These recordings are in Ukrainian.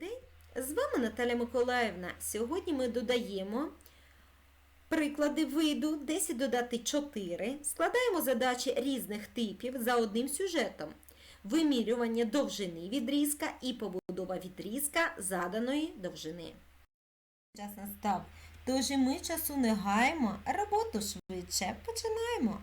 день! З вами Наталя Миколаївна. Сьогодні ми додаємо приклади виду 10 додати 4. Складаємо задачі різних типів за одним сюжетом. Вимірювання довжини відрізка і побудова відрізка заданої довжини. Час настав. Тож і ми часу не гаємо, роботу швидше починаємо.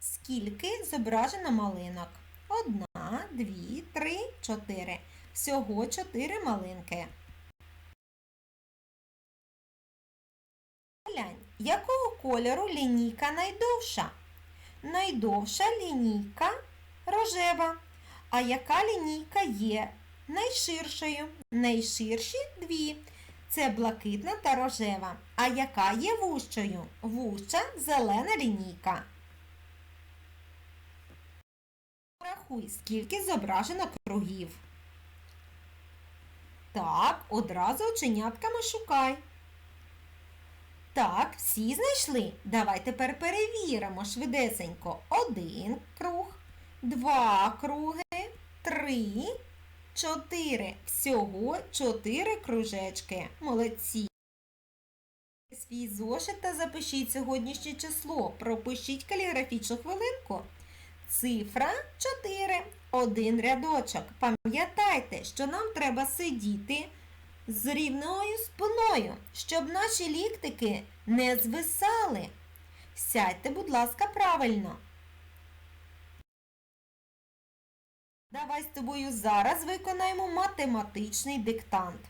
Скільки зображено малинок? Одна, дві, три, чотири. Всього чотири малинки. Глянь, якого кольору лінійка найдовша? Найдовша лінійка рожева. А яка лінійка є найширшою? Найширші дві. Це блакитна та рожева. А яка є вущою? Вуща зелена лінійка. Порахуй, скільки зображено кругів. Так, одразу оченятками шукай. Так, всі знайшли. Давай тепер перевіримо швидесенько. Один круг, два круги, три, чотири. Всього чотири кружечки. Молодці. Свій зошит та запишіть сьогоднішнє число. Пропишіть каліграфічну хвилинку. Цифра 4. Один рядочок. Пам'ятайте, що нам треба сидіти з рівною спиною, щоб наші ліктики не звисали. Сядьте, будь ласка, правильно. Давай з тобою зараз виконаємо математичний диктант.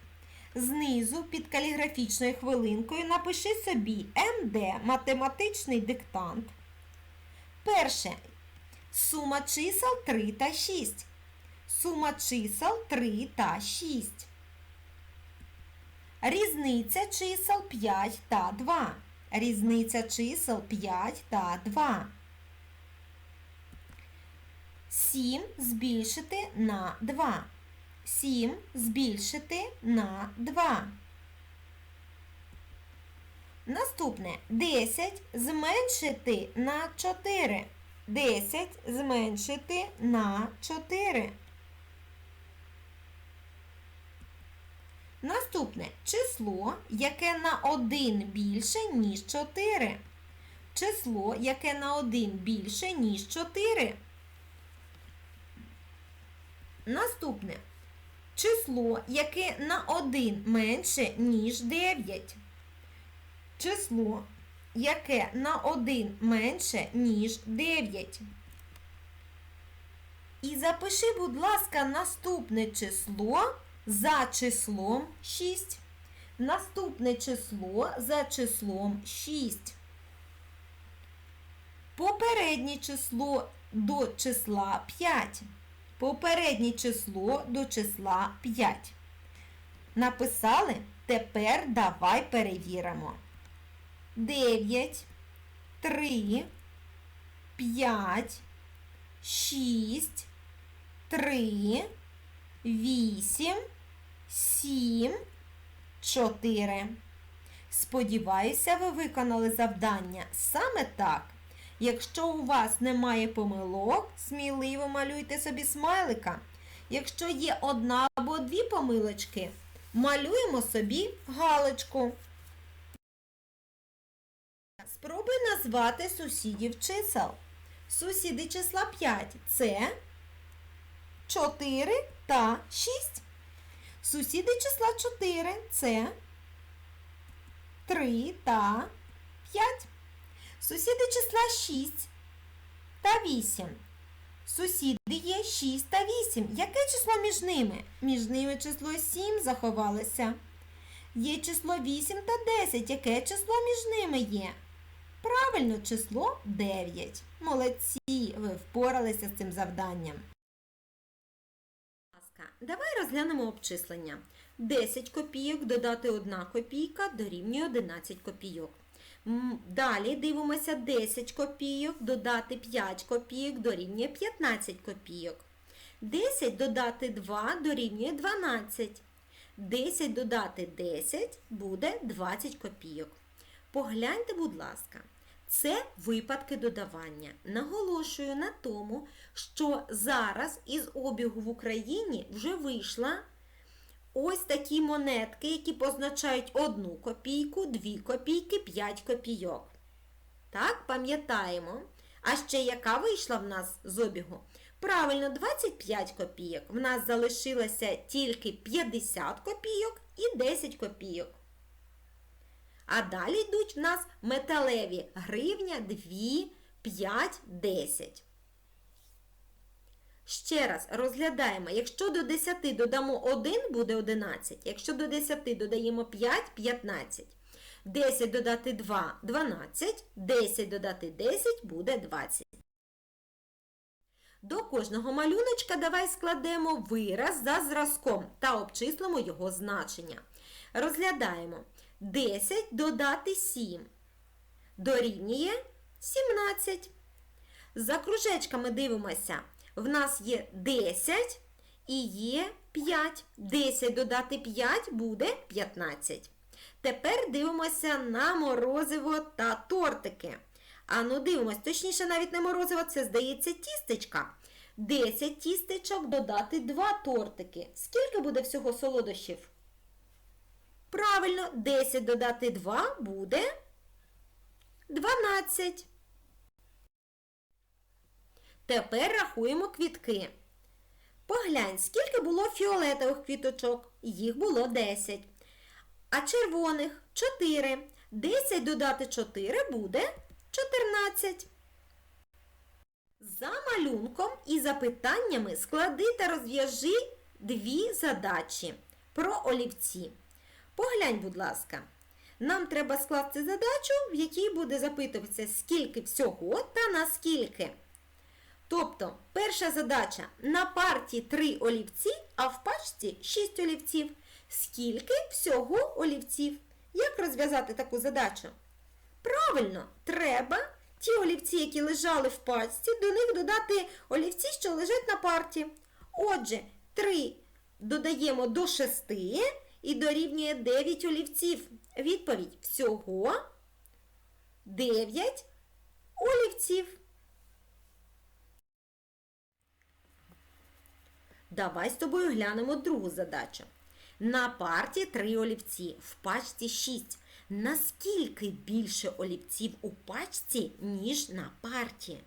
Знизу під каліграфічною хвилинкою напиши собі МД математичний диктант. Перше. Сума чисел 3 та 6. Сума чисел 3 та 6. Різниця чисел 5 та 2. Різниця чисел 5 та 2. 7 збільшити на 2. 7 збільшити на 2. Наступне 10 зменшити на 4. 10 зменшити на 4. Наступне число, яке на 1 більше, ніж 4. Число, яке на 1 більше, ніж 4. Наступне число, яке на 1 менше, ніж 9. Число, яке на 1 менше, ніж 9. І запиши, будь ласка, наступне число за числом 6. Наступне число за числом 6. Попереднє число до числа 5. Попереднє число до числа 5. Написали? Тепер давай перевіримо. 9, 3, 5, 6, 3, 8, 7, 4. Сподіваюся, ви виконали завдання саме так. Якщо у вас немає помилок, сміливо малюйте собі смайлика. Якщо є одна або дві помилочки, малюємо собі галочку. Спробуй назвати сусідів чисел. Сусіди числа 5 це 4 та 6. Сусіди числа 4 це 3 та 5. Сусіди числа 6 та 8. Сусіди є 6 та 8. Яке число між ними? Між ними число 7 заховалося. Є число 8 та 10. Яке число між ними є? Правильно, число 9. Молодці, ви впоралися з цим завданням. Давай розглянемо обчислення. 10 копійок додати 1 копійка дорівнює 11 копійок. Далі дивимося 10 копійок, додати 5 копійок дорівнює 15 копійок. 10 додати 2 дорівнює 12. 10 додати 10 буде 20 копійок. Погляньте, будь ласка, Це випадки додавання. Наголошую на тому, що зараз із обігу в Україні вже вийшла ось такі монетки, які позначають 1 копійку, 2 копійки, 5 копійок. Так, пам'ятаємо. А ще яка вийшла в нас з обігу? Правильно, 25 копійок. В нас залишилося тільки 50 копійок і 10 копійок. А далі йдуть в нас металеві гривня, 2, 5, 10. Ще раз розглядаємо, якщо до 10 додамо 1, буде 11. Якщо до 10 додаємо 5, 15. 10 додати 2 12, 10 додати 10 буде 20. До кожного малюночка давай складемо вираз за зразком та обчислимо його значення. Розглядаємо 10 додати 7 дорівнює 17. За кружечками дивимося. В нас є 10 і є 5. 10 додати 5 буде 15. Тепер дивимося на морозиво та тортики. А ну дивимось, точніше, навіть не морозиво, це здається тістечка. 10 тістечок додати 2 тортики. Скільки буде всього солодощів? Правильно, 10 додати 2 буде 12. Тепер рахуємо квітки. Поглянь, скільки було фіолетових квіточок? Їх було 10. А червоних 4. 10 додати 4 буде 14. За малюнком і запитаннями склади та розв'яжи дві задачі про олівці. Поглянь, будь ласка, нам треба скласти задачу, в якій буде запитуватися, скільки всього та наскільки. Тобто, перша задача на парті 3 олівці, а в пачці 6 олівців. Скільки всього олівців? Як розв'язати таку задачу? Правильно, треба ті олівці, які лежали в пачці, до них додати олівці, що лежать на парті. Отже, 3 додаємо до 6 і дорівнює 9 олівців. Відповідь всього 9 олівців. Давай з тобою глянемо другу задачу. На парті 3 олівці, в пачці 6. Наскільки більше олівців у пачці, ніж на парті?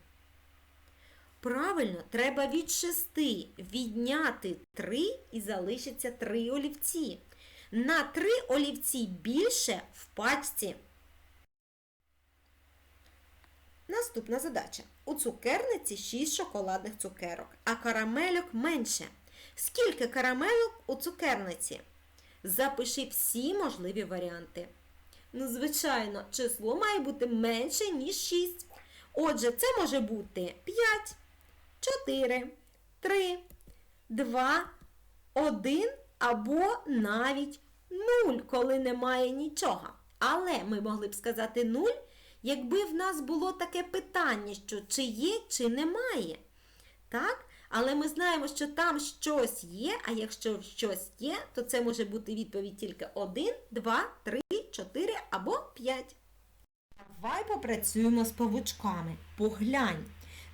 Правильно, треба від 6 відняти 3 і залишиться 3 олівці. На 3 олівці більше в пачці. Наступна задача. У цукерниці 6 шоколадних цукерок, а карамельок менше. Скільки карамельок у цукерниці? Запиши всі можливі варіанти. Ну, звичайно, число має бути менше, ніж 6. Отже, це може бути 5, 4, 3, 2, 1 або навіть 0, коли немає нічого. Але ми могли б сказати 0, якби в нас було таке питання, що чи є, чи немає. Так? Але ми знаємо, що там щось є, а якщо щось є, то це може бути відповідь тільки 1, 2, 3, 4 або 5. Давай попрацюємо з павучками. Поглянь.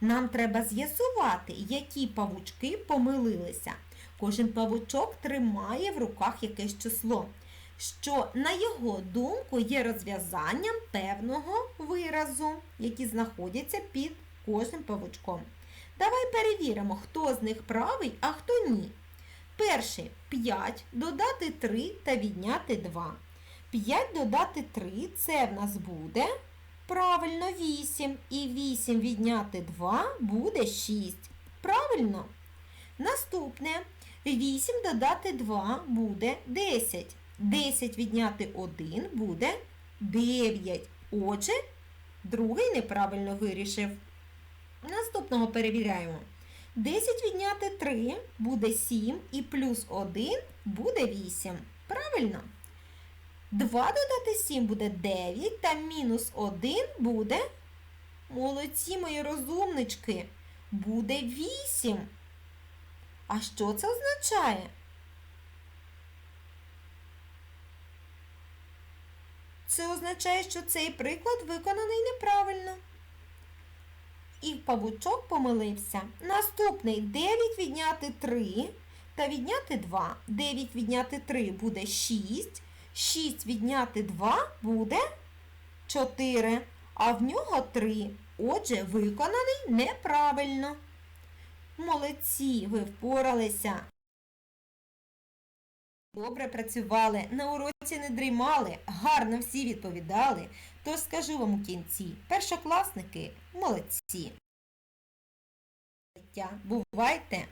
Нам треба з'ясувати, які павучки помилилися. Кожен павучок тримає в руках якесь число, що, на його думку, є розв'язанням певного виразу, які знаходяться під кожним павучком. Давай перевіримо, хто з них правий, а хто ні. Перший 5 додати 3 та відняти 2. 5 додати 3 це в нас буде правильно 8. І 8 відняти 2 буде 6. Правильно? Наступне 8 додати 2 буде 10. 10 відняти 1 буде 9. Отже, другий неправильно вирішив. Наступного перевіряємо. 10 відняти 3 буде 7 і плюс 1 буде 8. Правильно? 2 додати 7 буде 9 та мінус 1 буде, молодці мої розумнички, буде 8. А що це означає? це означає, що цей приклад виконаний неправильно. І павучок помилився. Наступний 9 відняти 3 та відняти 2. 9 відняти 3 буде 6. 6 відняти 2 буде 4. А в нього 3. Отже, виконаний неправильно. Молодці, ви впоралися. Добре працювали, на уроці не дрімали, гарно всі відповідали. Тож скажу вам у кінці, першокласники молодці. Бувайте!